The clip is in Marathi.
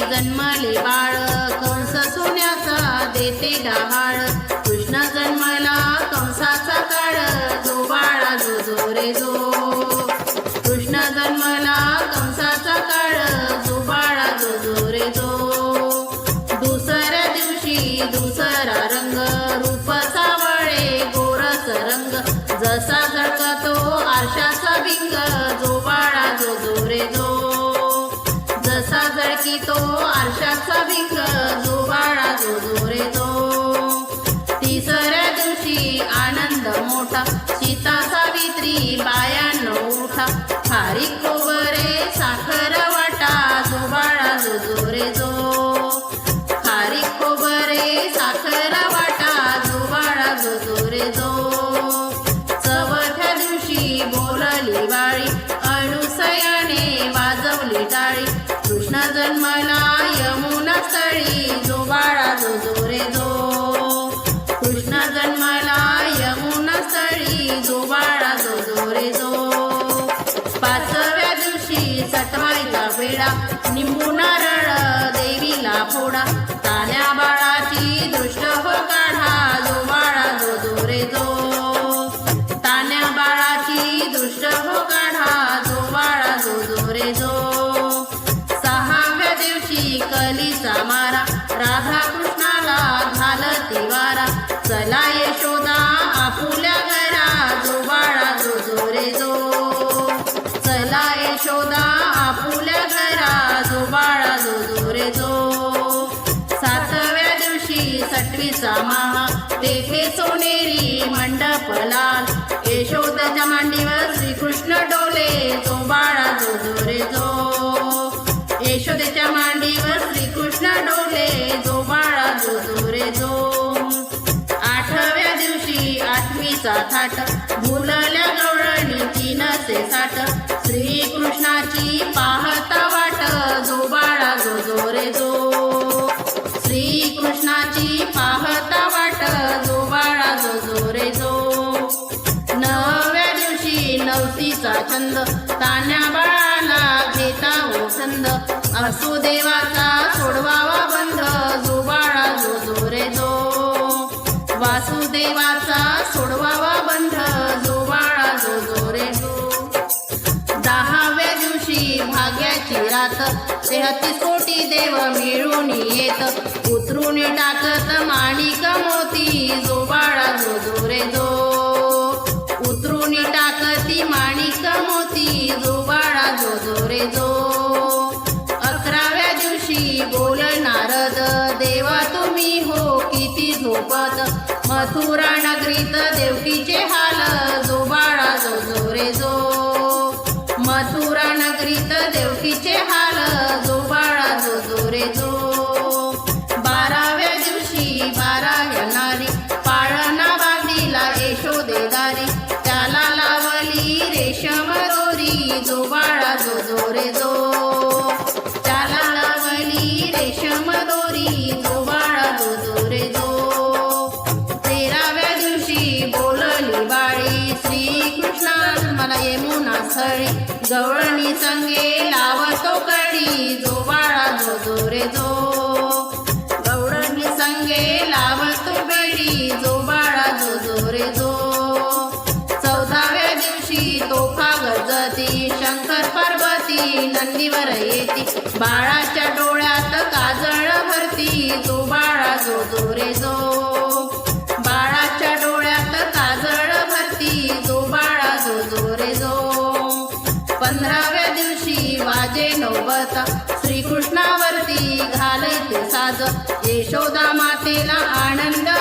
जन्माले बाळ कंस सोन्याचा देते डहाळ. खारी खोबरे साखर वाटा जो बाळा जो जो रे जो. खारी खोबरे साखर फोडा तान्या बाळाची दृष्ट हो काढा जो बाळा जो जो रे जो तान्या बाळाची दृष्ट हो काढा जो बाळा जो जो रे जो सहाव्या दिवशी कलीचा मारा राधा कृष्णाला घालती वारा चला सटवीचा महा तेथे सोनेरी मंडप लाल यशोदाच्या मांडीवर श्रीकृष्ण डोले जो बाळा जो जो रे जो यशोदेच्या मांडीवर श्रीकृष्ण डोले जो बाळा जो जो रे जो आठव्या दिवशी आठवीचा थाट। भुलल्या गवळणी तीनचे साठ। श्रीकृष्णाची पाहता छंद. तान्या बाळाला घेता हो छंद. देवाचा सोडवावा बंद. जो बाळा जो जो रे जो. वासुदेवाचा सोडवावा बंध जो बाळा जो जो रे जो. दहाव्या दिवशी भाग्याची रात. तेहतीस कोटी देव मिळून येत. उतरून टाकत माणिक मोती. जो बाळा जो जो रे जो. टाकती माणिक मोती जो बाळा जो जो रे जो. अकराव्या दिवशी बोल नारद देवा तुम्ही हो किती झोपत. मथुरा नगरीत देवकीचे हाल जो बाळा जो जो रे जो. मथुरा नगरीत देवकीचे हाल यमुना जवळणी संगे लावतो कडी जो बाळा जो जो रे जो. गवळणी संगे लावतो बेडी जो बाळा जो जो रे जो. चौदाव्या दिवशी तोफा गजती शंकर पार्वती नंदीवर येती. बाळाच्या डोळ्यात काजळ भरती जो बाळा जो जो रे जो. यशोदा मातेला आनंद.